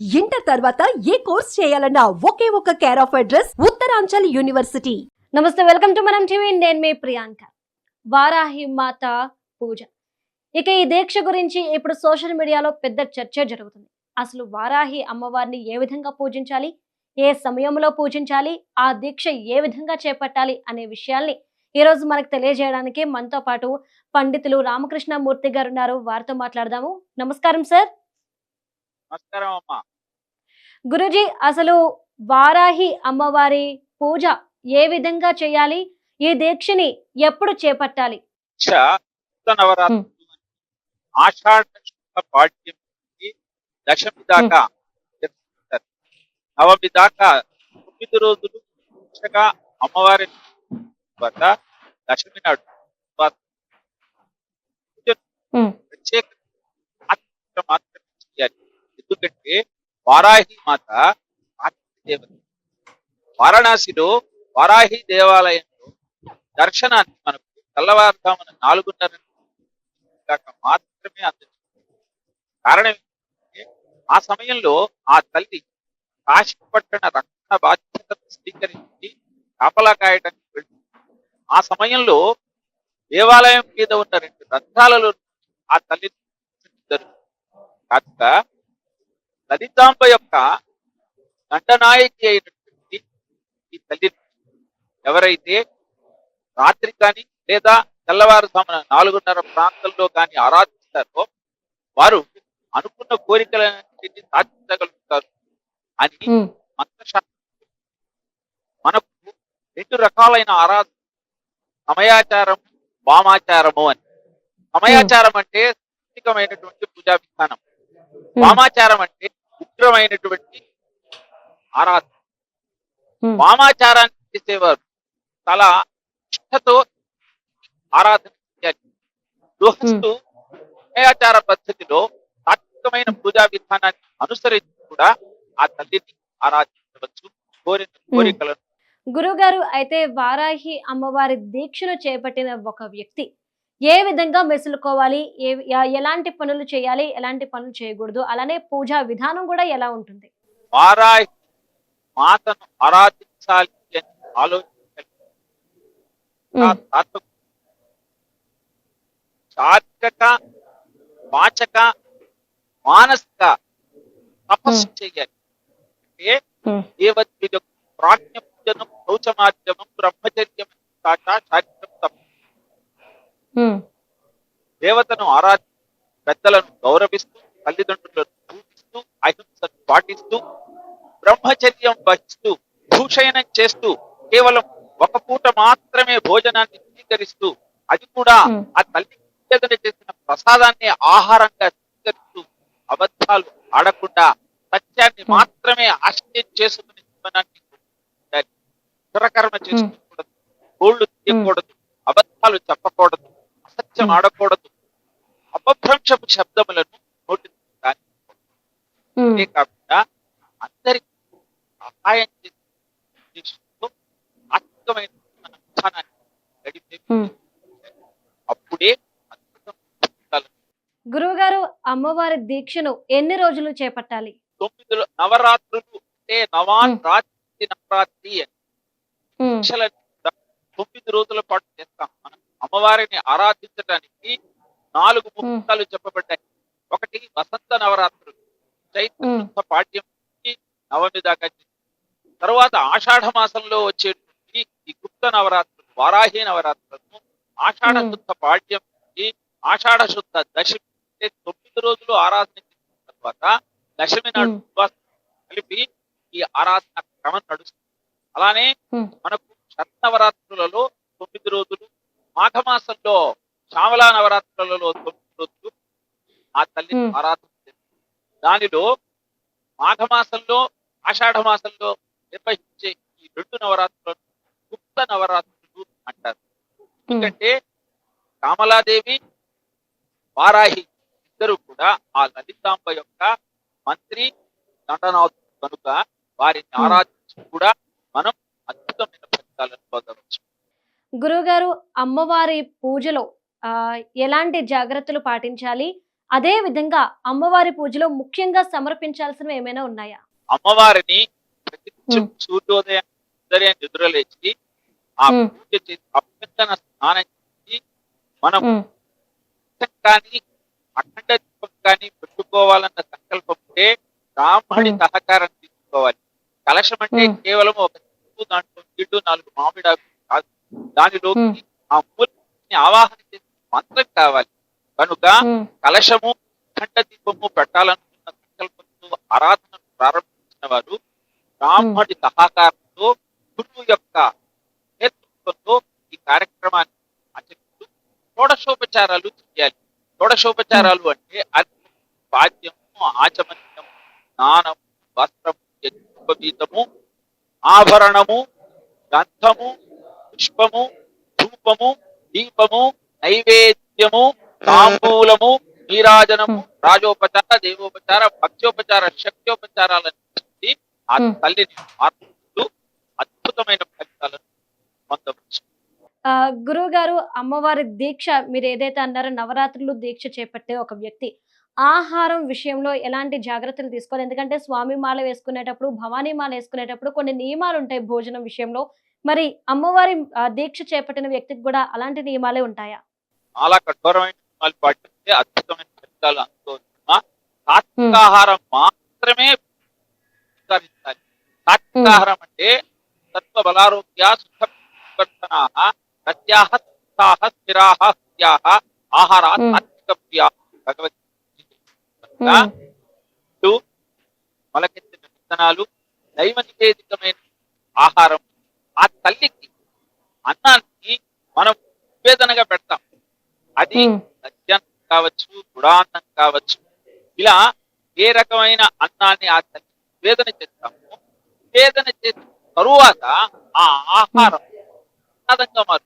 Inter తర్వాత ఏ course చేయాలన్నా ఒకే ఒక care of address Uttaranchal university. నమస్తే వెల్కమ్ టు మనం టీవీ. నేను మీ ప్రియాంక. వారాహి మాత పూజ. ఇక ఈ దీక్ష గురించి ఇప్పుడు సోషల్ మీడియాలో పెద్ద చర్చ జరుగుతుంది. అసలు వారాహి అమ్మవారిని ఏ విధంగా పూజించాలి? ఏ సమయంలో పూజించాలి? ఆ దీక్ష ఏ విధంగా చేపట్టాలి? అనే విషయాల్ని ఈరోజు మనకు తెలియజేయడానికి మనతో పాటు పండితులు రామకృష్ణమూర్తి గారు ఉన్నారు. వారితో మాట్లాడదాము. నమస్కారం సార్. నమస్కారం అమ్మా. గురుజీ అసలు వారాహి అమ్మవారి పూజ ఏ విధంగా చేయాలి? ఈ దీక్షని ఎప్పుడు చేపట్టాలి? ఆషాఢ దశమి దాకా నవమి దాకా తొమ్మిది రోజులు అమ్మవారి తర్వాత దశమి నాడు. ప్రత్యేక ఎందుకంటే వారాహి మాత దేవత. వారణాసిలో వారాహి దేవాలయంలో దర్శనాన్ని మనకు తెల్లవారుజామున నాలుగున్నర దాకా మాత్రమే అందించింది కారణం ఏంటంటే ఆ సమయంలో ఆ తల్లి కాశీపట్టణ రక్షణ బాధ్యతను స్వీకరించి కాపలా కాయటానికి వెళ్తుంది. ఆ సమయంలో దేవాలయం మీద ఉన్న రెండు రథాలలో ఆ తల్లి కనుక లలితాంబ యొక్క దండనాయకి అయినటువంటి ఈ తల్లి ఎవరైతే రాత్రి కానీ లేదా తెల్లవారుజామున నాలుగున్నర ప్రాంతంలో కానీ ఆరాధిస్తారో వారు అనుకున్న కోరికలన్నింటినీ సాధించగలుగుతారు అని. మంత్రశాస్త్రం మనకు రెండు రకాలైన ఆరాధన సమయాచారం వామాచారము అని. సమయాచారం అంటే సాత్వికమైనటువంటి పూజా విధానం వామాచారం అంటే ఉగ్రమైనటువంటి ఆరాధన. వామాచారాన్ని చేసేవారు. చాలా నిష్ఠతో ఆరాధన చేయాలి. గృహస్థు సమయాచార పద్ధతిలో సాత్వికమైన పూజా విధానాన్ని అనుసరించి కూడా ఆ తల్లిని ఆరాధించవచ్చు. కోరిన కోరికలను గురుగారు అయితే వారాహి అమ్మవారి దీక్షను చేపట్టిన ఒక వ్యక్తి ఏ విధంగా మెసులుకోవాలి? ఏ ఎలాంటి పనులు చేయాలి? ఎలాంటి పనులు చేయకూడదు? అలానే పూజా విధానం కూడా ఎలా ఉంటుంది? మాతను ఆరాధించాలి అని ఆలోచించాలి శారీరక వాచక మానసిక తపస్సు చేయాలి. అంటే. దేవద్విజ ప్రాజ్ఞ పూజనం శౌచమాధ్యమం బ్రహ్మచర్యం సాక్షా శారీరం తపస్సు ఉమ్. దేవతను ఆరాధి పెద్దలను గౌరవిస్తూ తల్లిదండ్రులను పూజిస్తూ అహింసను పాటిస్తూ బ్రహ్మచర్యం వహిస్తూ భూషయనం చేస్తూ కేవలం ఒక పూట మాత్రమే భోజనాన్ని స్వీకరిస్తూ అది కూడా. ఆ తల్లి చేసిన ప్రసాదాన్ని ఆహారంగా స్వీకరిస్తూ అబద్ధాలు ఆడకుండా సత్యాన్ని. మాత్రమే ఆశ్చర్యం చేసుకుని జీవనాన్ని చేసుకోకూడదు గోళ్ళు తీయకూడదు అబద్ధాలు చెప్పకూడదు Hmm. ఆడకూడదు అపభ్రంశపు శబ్దములను నోటి. అంతే కాకుండా అందరికి సహాయం చేసే ఉద్దేశంతో ఆత్మికమైన మన విధానాన్ని గడిపే ఉమ్. అప్పుడే అద్భుతం జరగాలి. గురువుగారు అమ్మవారి దీక్షను ఎన్ని రోజులు చేపట్టాలి తొమ్మిది నవరాత్రులు అంటే నవాన్. రాత్రి నవరాత్రి అని తొమ్మిది రోజుల పాటు చేస్తాం మనం అమ్మవారిని ఆరాధించడానికి నాలుగు ముహూర్తాలు చెప్పబడ్డాయి ఒకటి వసంత నవరాత్రులు చైత్ర నుంచి నవమి దాకా. తర్వాత ఆషాఢ మాసంలో వచ్చేటువంటి ఈ గుప్త నవరాత్రులు వారాహి నవరాత్రులను ఆషాఢ. శుద్ధ పాడ్యం నుంచి ఆషాఢ శుద్ధ దశమి అంటే తొమ్మిది రోజులు ఆరాధన చేసిన తర్వాత దశమి నాడు కలిపి ఈ ఆరాధన క్రమం నడుస్తుంది అలానే. మనకు శరన్నవరాత్రులలో తొమ్మిది రోజులు మాఘమాసంలో శ్యామలా నవరాత్రులలో తొమ్మిది రోజులు ఆ తల్లిని Hmm. ఆరాధన. దానిలో మాఘమాసంలో ఆషాఢ మాసంలో నిర్వహించే ఈ రెండు నవరాత్రులను గుప్త నవరాత్రులు అంటారు. ఎందుకంటే శ్యామలాదేవి వారాహి ఇద్దరు కూడా ఆ లలితాంబ యొక్క మంత్రి దండనాథు కనుక వారిని. ఆరాధించి కూడా మనం గురువుగారు అమ్మవారి పూజలో ఆ ఎలాంటి జాగ్రత్తలు పాటించాలి అదే విధంగా అమ్మవారి పూజలో ముఖ్యంగా సమర్పించాల్సినవి ఏమైనా ఉన్నాయా అమ్మవారిని. సూర్యోదయం ఉదయం నిద్రలేచి ఆ. పూజ చేసి అభ్యంతన స్నానం చేసి మనం కానీ అఖండ దీపం కానీ పెట్టుకోవాలన్న సంకల్పం ఉంటే బ్రాహ్మణి. సహకారం తీసుకోవాలి కలశం అంటే. కేవలం ఒక దాంట్లో నీళ్ళు నాలుగు మామిడాకు ఉమ్. ఆ మూలని ఆవాహన చేసి మంత్రం కావాలి. కనుక కలశము అఖండ దీపము పెట్టాలనుకున్న సంకల్పంతో ఆరాధన ప్రారంభించిన వారు బ్రాహ్మణి సహకారంతో గురువు యొక్క నేతృత్వంతో ఈ కార్యక్రమాన్ని ఆచరిస్తూ షోడశోపచారాలు చేయాలి. షోడశోపచారాలు అంటే అర్ఘ్యం, పాద్యము ఆచమన్యము స్నానము వస్త్రము యజ్ఞోపవీతము ఆభరణము గంధము పుష్పము ధూపము దీపము నైవేద్యము తాంబూలము నీరాజనము రాజోపచార దేవోపచార భక్త్యోపచార శక్త్యోపచారాలను ఆ. తల్లిని మార్పుతూ అద్భుతమైన ఫలితాలను పొందవచ్చు. గురువు గారు అమ్మవారి దీక్ష మీరు ఏదైతే అన్నారో నవరాత్రులు దీక్ష చేపట్టే ఒక వ్యక్తి. ఆహారం విషయంలో ఎలాంటి జాగ్రత్తలు తీసుకోవాలి? ఎందుకంటే స్వామి మాల వేసుకునేటప్పుడు భవానీ మాల వేసుకునేటప్పుడు కొన్ని నియమాలు ఉంటాయి భోజనం విషయంలో. మరి అమ్మవారి దీక్ష చేపట్టిన వ్యక్తికి కూడా అలాంటి నియమాలే ఉంటాయా? చాలా కఠోరమైన నియమాలు పాటిస్తే అద్భుతమైన ఫలితాలు సాత్వికాహారం మాత్రమే స్వీకరించాలి సాత్వికాహారం అంటే తత్వ బలారోగ్య ప్రత్యాహ స్థితాహ స్థిరాహ ఆహార. సాత్విక ప్రియా భగవద్గీత. మొలకెత్తిన విత్తనాలు దైవ నివేదికమైన ఆహారం ఆ తల్లికి అన్నాన్ని మనం నివేదనగా పెడతాం. అది సత్యాన్నం కావచ్చు గుడాన్నం కావచ్చు. ఇలా ఏ రకమైన అన్నాన్ని ఆ తల్లి నివేదన చేస్తాము నివేదన చేసిన తరువాత ఆ ఆహారం ప్రసాదంగా మారు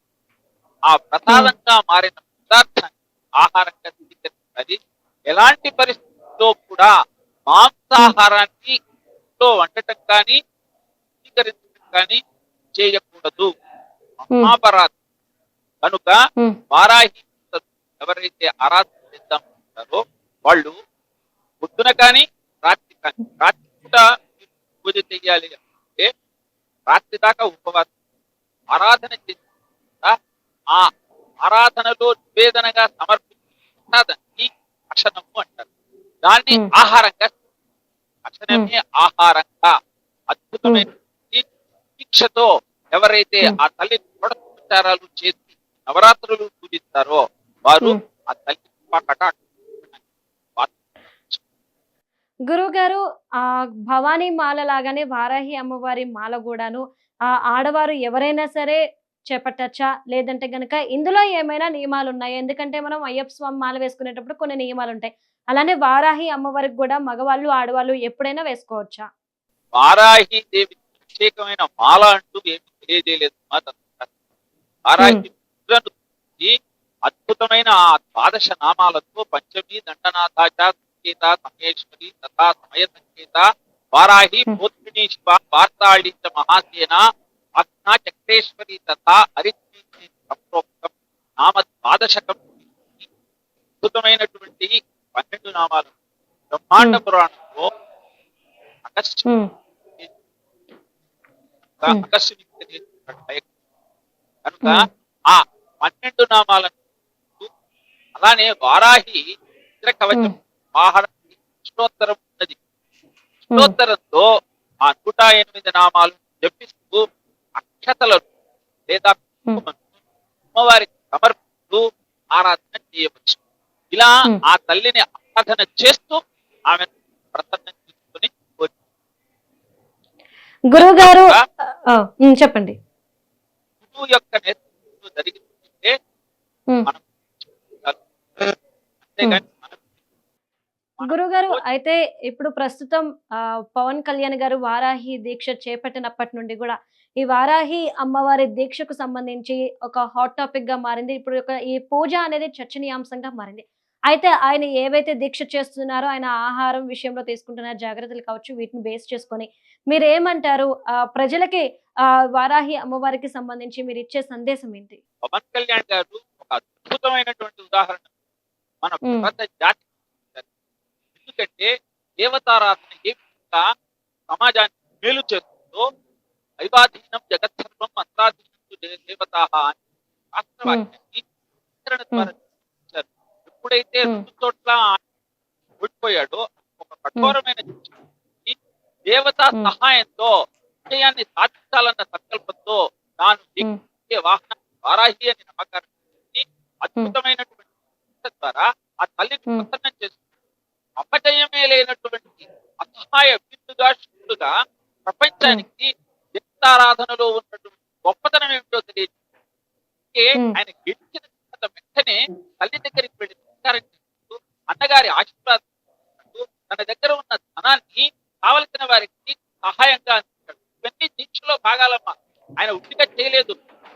ఆ ప్రసాదంగా మారిన పదార్థాన్ని ఆహారంగా స్వీకరించాలి ఎలాంటి పరిస్థితుల్లో కూడా మాంసాహారాన్ని ఇంట్లో వండటం కానీ స్వీకరించడం కానీ చేయకూడదు మహాపరాధం కనుక వారాహి ఎవరైతే ఆరాధన చేద్దామంటారో వాళ్ళు పొద్దున కానీ రాత్రి కానీ రాత్రి మీరు పూజ చెయ్యాలి అంటే రాత్రి దాకా ఉపవాసం ఆరాధన చేసిన ఆ ఆరాధనలో నివేదనగా సమర్పించాలని అక్షనము అంటారు. దాన్ని. ఆహారంగా అక్షనమే ఆహారంగా అద్భుతమైన దీక్షతో ఎవరైతే. ఆ తల్లి ఉపచారాలు చేసి నవరాత్రులు పూజిస్తారో వారు. ఆ తల్లి కృపా గురువు గారు ఆ భవానీ మాల లాగానే వారాహి అమ్మవారి మాల కూడాను ఆ ఆడవారు ఎవరైనా సరే చేపట్టచ్చా లేదంటే గనక ఇందులో ఏమైనా నియమాలు ఉన్నాయి ఎందుకంటే మనం అయ్యప్ప స్వామి మాల వేసుకునేటప్పుడు కొన్ని నియమాలు ఉంటాయి అలానే వారాహి అమ్మవారికి కూడా మగవాళ్ళు ఆడవాళ్ళు ఎప్పుడైనా వేసుకోవచ్చా వారాహి దేవి ప్రత్యేకమైన మాల అంటూ ఏమి తెలియజేయలేదు. చూసి అద్భుతమైన ఆ ద్వాదశ నామాలతో పంచమి దండనాథాచ సంకేత సమయేశ్వరి తథా సమయ సంకేత వారాహి. పోత్మిని శివ వార్తాళి చ మహాసేన అగ్నా చక్రేశ్వరి తథా హరిత్రి సంప్రోక్తం నామ ద్వాదశకం అద్భుతమైనటువంటి పన్నెండు నామాలు. బ్రహ్మాండ. పురాణంలో కనుక. ఆ పన్నెండు నామాలను అలానే వారాహి ఇతర కవచం. వాహన అష్టోత్తరం ఉన్నది అష్టోత్తరంతో ఆ నూట ఎనిమిది నామాలు జపిస్తూ అక్షతలను లేదా అమ్మవారికి సమర్పిస్తూ ఆరాధన చేయవచ్చు ఇలా. ఆ తల్లిని ఆరాధన చేస్తూ ఆమె ప్రసన్నం చేసుకుని గురువు గారు చెప్పండి. గురువు యొక్క నేతృత్వంలో జరిగిందంటే ఉమ్. మనం అంతేగాని మనం గురుగారు అయితే ఇప్పుడు ప్రస్తుతం ఆ, పవన్ కళ్యాణ్ గారు వారాహి దీక్ష చేపట్టినప్పటి నుండి కూడా ఈ వారాహి అమ్మవారి దీక్షకు సంబంధించి ఒక హాట్ టాపిక్గా మారింది. ఇప్పుడు ఈ పూజ అనేది చర్చనీయాంశంగా మారింది. అయితే ఆయన ఏవైతే దీక్ష చేస్తున్నారో ఆయన ఆహారం విషయంలో తీసుకుంటున్న జాగ్రత్తలు కావచ్చు వీటిని బేస్ చేసుకొని. మీరు ఏమంటారు ప్రజలకి ఆ వారాహి అమ్మవారికి సంబంధించి మీరు ఇచ్చే సందేశం ఏంటి? పవన్ కళ్యాణ్ గారు ఒక అద్భుతమైనటువంటి ఉదాహరణ. మన. భారత జాతి ఎందుకంటే దేవతారాధన ఏ విధంగా సమాజానికి మేలు చేస్తుందో దైవాధీనం జగత్సర్వం మంత్రాధీనం దేవత అని శాస్త్రవాక్యాన్ని. ఎప్పుడైతే. రెండు చోట్ల ఓడిపోయాడో ఒక కఠోరమైన దేవతా. సహాయంతో విజయాన్ని సాధించాలన్న సంకల్పంతో తాను వాహనం వారాహి అని చేసి అద్భుతమైనటువంటి ద్వారా ఆ తల్లిని. ప్రసన్నం చేస్తుంది అపజయమే లేనటువంటి అసహాయ వీరుడుగా శివుడుగా ప్రపంచానికి దేవతారాధనలో ఉన్నటువంటి గొప్పతనం ఏమిటో తెలియదు. ఆయన గెలిచిన తర్వాత వెంటనే తల్లి దగ్గరికి వెళ్ళి నమస్కారం చేస్తూ అన్నగారి ఆశీర్వాదం తీసుకుంటూ తన దగ్గర ఉన్న ధనాన్ని కావలసిన వారికి సహాయంగా అందించాడు. ఇవన్నీ దీక్షలో భాగాలమ్మా. ఆయన ఉట్టిగా చేయలేదు.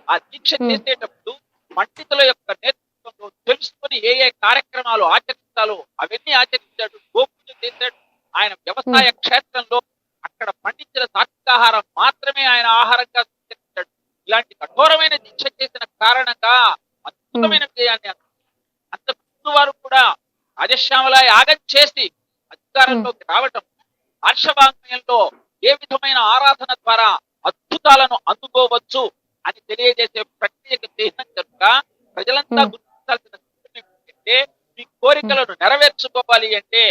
ఆ దీక్ష. చేసేటప్పుడు పండితుల యొక్క నేతృత్వంలో తెలుసుకొని ఏ ఏ కార్యక్రమాలు ఆచరించాలో అవన్నీ ఆచరించాడు. గోపూజ చేశాడు. ఆయన వ్యవసాయ క్షేత్రంలో అక్కడ పండించిన సాత్వికాహారం మాత్రమే ఆయన ఆహారంగా స్వీకరించాడు. ఇలాంటి కఠోరమైన దీక్ష చేసిన కారణంగా అద్భుతమైన విజయాన్ని. అంత ముందు వారు కూడా రాజశ్యామల యాగం చేసి అధికారంలోకి రావటం హర్షవాంగ్మయంలో ఏ విధమైన ఆరాధన ద్వారా అద్భుతాలను అందుకోవచ్చు అని తెలియజేసే ప్రక్రియకు చిహ్నం కనుక ప్రజలంతా. గుర్తించాల్సిన ఏమిటంటే మీ కోరికలను నెరవేర్చుకోవాలి అంటే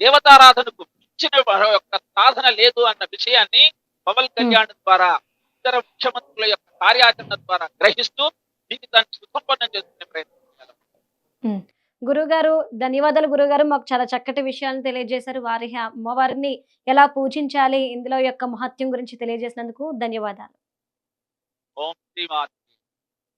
దేవతారాధనకు మించిన యొక్క సాధన లేదు అన్న విషయాన్ని పవన్ కళ్యాణ్ ద్వారా ఇతర ముఖ్యమంత్రుల యొక్క కార్యాచరణ ద్వారా గ్రహిస్తూ జీవితాన్ని సుసంపన్నం చేసుకునే ప్రయత్నం చేయాలి. గురుగారు ధన్యవాదాలు గురుగారు. మాకు చాలా చక్కటి విషయాలను తెలియజేశారు. వారి అమ్మవారిని ఎలా పూజించాలి ఇందులో యొక్క మహత్యం గురించి తెలియజేసినందుకు ధన్యవాదాలు. ఓం